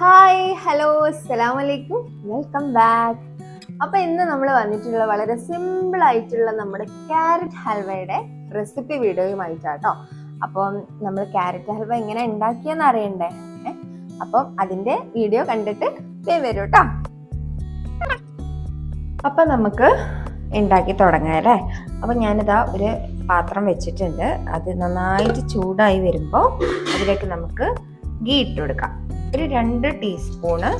Hi hello അസ്സലാം welcome back അപ്പോൾ ഇന്ന് നമ്മൾ വന്നിട്ടുള്ള വളരെ സിമ്പിൾ ആയിട്ടുള്ള നമ്മുടെ ക്യാരറ്റ് ഹൽവയുടെ റെസിപ്പി വീഡിയോയുമായിട്ടാട്ടോ. അപ്പം നമ്മൾ ക്യാരറ്റ് ഹൽവ എങ്ങനെ ഉണ്ടാക്കിയെന്ന് അറിയണ്ടേ? അപ്പം അതിന്റെ വീഡിയോ കണ്ടിട്ട് ദേ വരൂ കേട്ടോ അപ്പൊ നമുക്ക് ഉണ്ടാക്കി തുടങ്ങാം അല്ലേ? അപ്പൊ ഞാനിതാ ഒരു പാത്രം വെച്ചിട്ടുണ്ട്. അത് നന്നായിട്ട് ചൂടായി വരുമ്പോൾ അതിലേക്ക് നമുക്ക് ഗീ ഇട്ട് കൊടുക്കാം. ഒരു രണ്ട് ടീസ്പൂണ്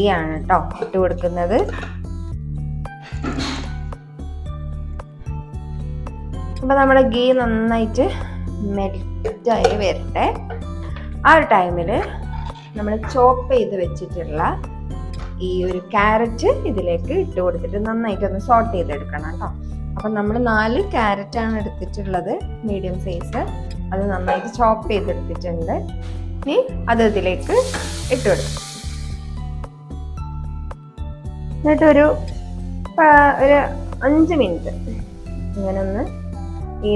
ഈ ആണ് കേട്ടോ ഇട്ട് കൊടുക്കുന്നത്. അപ്പൊ നമ്മുടെ ഗീ നന്നായിട്ട് മെൽറ്റായി വരട്ടെ. ആ ഒരു ടൈമിൽ നമ്മൾ ചോപ്പ് ചെയ്ത് വെച്ചിട്ടുള്ള ഈ ഒരു ക്യാരറ്റ് ഇതിലേക്ക് ഇട്ട് കൊടുത്തിട്ട് നന്നായിട്ട് ഒന്ന് സോട്ട് ചെയ്തെടുക്കണം കേട്ടോ അപ്പം നമ്മൾ നാല് ക്യാരറ്റാണ് എടുത്തിട്ടുള്ളത്. മീഡിയം സൈസ് അത് നന്നായിട്ട് ചോപ്പ് ചെയ്തെടുത്തിട്ടുണ്ട്. ഇനി അത് ഇതിലേക്ക് ഇട്ട് കൊടുക്കും. എന്നിട്ടൊരു ഒരു ഒരു അഞ്ച് മിനിറ്റ് ഇങ്ങനെ ഒന്ന് ഈ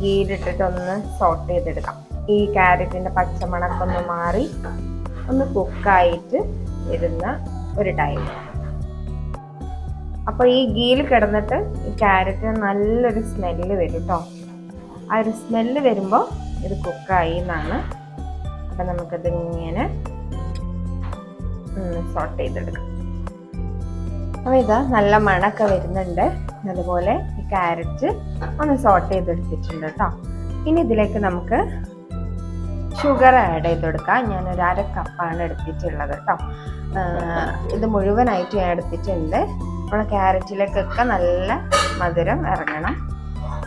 ഗീലിട്ടിട്ട് ഒന്ന് സോട്ട് ചെയ്തെടുക്കാം. ഈ ക്യാരറ്റിന്റെ പച്ചമണക്കൊന്ന് മാറി ഒന്ന് കുക്കായിട്ട് വരുന്ന ഒരു ടൈം അപ്പൊ ഈ ഗീൽ കിടന്നിട്ട് ഈ ക്യാരറ്റ് നല്ലൊരു സ്മെല്ല് വരും കേട്ടോ ആ ഒരു സ്മെല്ല് വരുമ്പോൾ ഇത് കുക്കായി എന്നാണ് അപ്പൊ നമുക്കത് ഇങ്ങനെ സോട്ട് ചെയ്തെടുക്കാം. അപ്പൊ ഇതാ നല്ല മണമൊക്കെ വരുന്നുണ്ട്. അതുപോലെ ഈ ക്യാരറ്റ് ഒന്ന് സോട്ട് ചെയ്തെടുത്തിട്ടുണ്ട് കേട്ടോ. ഇനി ഇതിലേക്ക് നമുക്ക് ഷുഗർ ആഡ് ചെയ്ത് കൊടുക്കാം ഞാൻ ഒരു അര കപ്പാണ് എടുത്തിട്ടുള്ളത് കേട്ടോ. ഇത് മുഴുവനായിട്ട് ഞാൻ എടുത്തിട്ടുണ്ട്. നമ്മളെ ക്യാരറ്റിലേക്കൊക്കെ നല്ല മധുരം ഇറങ്ങണം.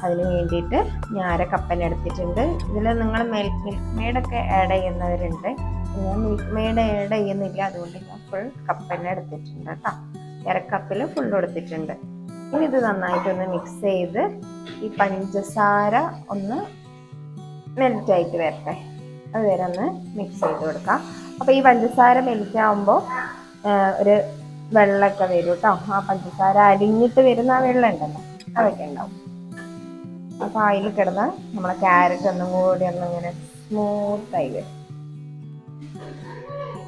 അതിന് വേണ്ടിയിട്ട് ഞാൻ അര കപ്പന് എടുത്തിട്ടുണ്ട്. ഇതിൽ നിങ്ങൾ മിൽക്ക് മിൽക്ക് മെയ്ഡൊക്കെ ആഡ് ചെയ്യുന്നവരുണ്ട്. ഞാൻ മിൽക്ക് മെയ്ഡ് ആഡ് ചെയ്യുന്നില്ല അതുകൊണ്ട് ഞാൻ ഫുൾ കപ്പന്നെ എടുത്തിട്ടുണ്ട് കേട്ടോ. അരക്കപ്പിൽ കപ്പിൽ ഫുൾ എടുത്തിട്ടുണ്ട് ഇനി ഇത് നന്നായിട്ടൊന്ന് മിക്സ് ചെയ്ത് ഈ പഞ്ചസാര ഒന്ന് മെൽറ്റായിട്ട് വരട്ടെ. അത് വരെ ഒന്ന് മിക്സ് ചെയ്ത് കൊടുക്കാം. അപ്പോൾ ഈ പഞ്ചസാര മെൽറ്റ് ആകുമ്പോൾ ഒരു വെള്ളമൊക്കെ വരും കേട്ടോ. ആ പഞ്ചസാര അരിഞ്ഞിട്ട് വരുന്ന ആ വെള്ളം ഉണ്ടല്ലോ അതൊക്കെ ഉണ്ടാവും. അപ്പോൾ അതിൽ കിടന്ന് നമ്മളെ ക്യാരറ്റ് ഒന്നും കൂടി ഒന്ന് ഇങ്ങനെ സ്മൂത്തായി വരും.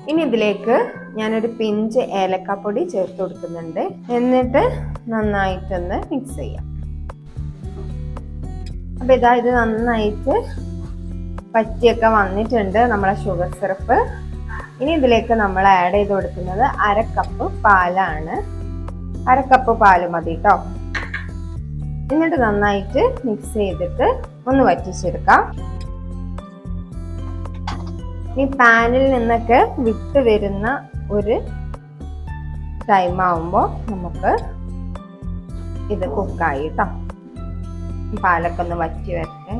ഇനി ഇതിലേക്ക് ഞാനൊരു പിഞ്ച് ഏലക്കാപ്പൊടി ചേർത്ത് കൊടുക്കുന്നുണ്ട്. എന്നിട്ട് നന്നായിട്ടൊന്ന് മിക്സ് ചെയ്യാം. അപ്പൊ ഇതാ ഇത് നന്നായിട്ട് പറ്റിയൊക്കെ വന്നിട്ടുണ്ട് നമ്മളെ ഷുഗർ സിറപ്പ് ഇനി ഇതിലേക്ക് നമ്മൾ ആഡ് ചെയ്ത് കൊടുക്കുന്നത് അര കപ്പ് പാലാണ്. അര കപ്പ് പാൽ മതി കേട്ടോ എന്നിട്ട് നന്നായിട്ട് മിക്സ് ചെയ്തിട്ട് ഒന്ന് വറ്റിച്ചെടുക്കാം. ഈ പാനിൽ നിന്നൊക്കെ വിട്ട് വരുന്ന ഒരു ടൈം ആവുമ്പോൾ നമുക്ക് ഇത് കുക്കായി കേട്ടോ പാലൊക്കെ ഒന്ന് വറ്റി വരട്ടെ.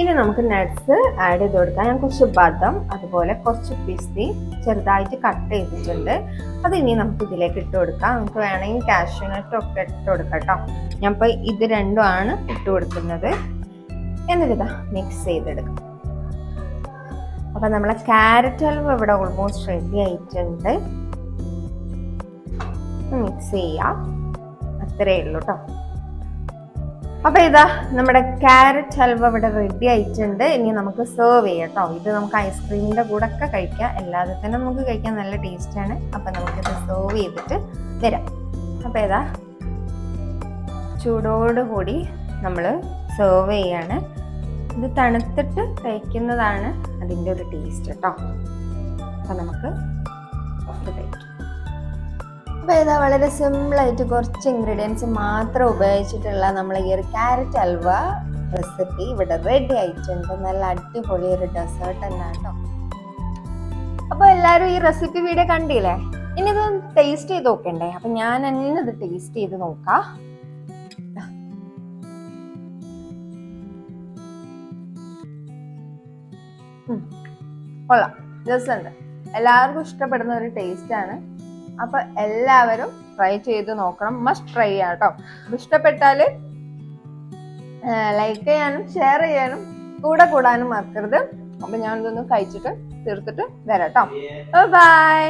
ഇനി നമുക്ക് നട്ട്സ് ആഡ് ചെയ്ത് കൊടുക്കാം. ഞാൻ കുറച്ച് ബദം അതുപോലെ കുറച്ച് പിസ്തി ചെറുതായിട്ട് കട്ട് ചെയ്തിട്ടുണ്ട്. അത് ഇനി നമുക്ക് ഇതിലേക്ക് ഇട്ട് കൊടുക്കാം. നമുക്ക് വേണമെങ്കിൽ കാഷ്യൂ നട്ടും ഒക്കെ ഇട്ട് കൊടുക്കാം കേട്ടോ ഞാൻ ഇപ്പോൾ ഇത് ആണ് ഇട്ട് കൊടുക്കുന്നത്. എന്നിട്ട് മിക്സ് ചെയ്തെടുക്കാം. അപ്പൊ നമ്മളെ ക്യാരറ്റ് ഹൽവ ഇവിടെ ഓൾമോസ്റ്റ് റെഡി ആയിട്ടുണ്ട്. മിക്സ് ചെയ്യാം. അത്രേ ഉള്ളൂ കേട്ടോ അപ്പൊ ഇതാ നമ്മുടെ ക്യാരറ്റ് ഹൽവ ഇവിടെ റെഡി ആയിട്ടുണ്ട്. ഇനി നമുക്ക് സെർവ് ചെയ്യാം കേട്ടോ ഇത് നമുക്ക് ഐസ്ക്രീമിന്റെ കൂടെ ഒക്കെ കഴിക്കാം. അല്ലാതെ തന്നെ നമുക്ക് കഴിക്കാൻ നല്ല ടേസ്റ്റ് ആണ്. അപ്പൊ നമുക്കിത് സെർവ് ചെയ്തിട്ട് വരാം. അപ്പൊ ഇതാ ചൂടോടുകൂടി നമ്മൾ സെർവ് ചെയ്യാണ്. ഇത് തണുത്തിട്ട് കഴിക്കുന്നതാണ് അതിന്റെ ഒരു ടേസ്റ്റ് കേട്ടോ അപ്പോൾ നമുക്ക് കഴിക്കാം അപ്പോൾ ഇതാ വളരെ സിമ്പിളായിട്ട് കുറച്ച് ഇൻഗ്രീഡിയൻസ് മാത്രം ഉപയോഗിച്ചിട്ടുള്ള നമ്മൾ ഈ ഒരു ക്യാരറ്റ് അൽവ റെസിപ്പി ഇവിടെ റെഡി ആയിട്ടുണ്ട്. നല്ല അടിപൊളി ഒരു ഡെസേർട്ട് തന്നെ കേട്ടോ അപ്പോൾ എല്ലാവരും ഈ റെസിപ്പി വീഡിയോ കണ്ടില്ലേ? ഇനി ഇത് ടേസ്റ്റ് ചെയ്ത് നോക്കണ്ടേ? അപ്പം ഞാൻ തന്നെ ഇത് ടേസ്റ്റ് ചെയ്ത് നോക്കാം. കൊള്ളാം. രസമുണ്ട്. എല്ലാവർക്കും ഇഷ്ടപ്പെടുന്ന ഒരു ടേസ്റ്റ് ആണ്. അപ്പൊ എല്ലാവരും ട്രൈ ചെയ്ത് നോക്കണം. മസ്റ്റ് ട്രൈ ചെയ്യാം കേട്ടോ ഇഷ്ടപ്പെട്ടാൽ ലൈക്ക് ചെയ്യാനും ഷെയർ ചെയ്യാനും കൂടെ കൂടാനും മറക്കരുത്. അപ്പൊ ഞാൻ ഇതൊന്ന് കഴിച്ചിട്ട് തീർത്തിട്ട് വരാം കേട്ടോ ബൈ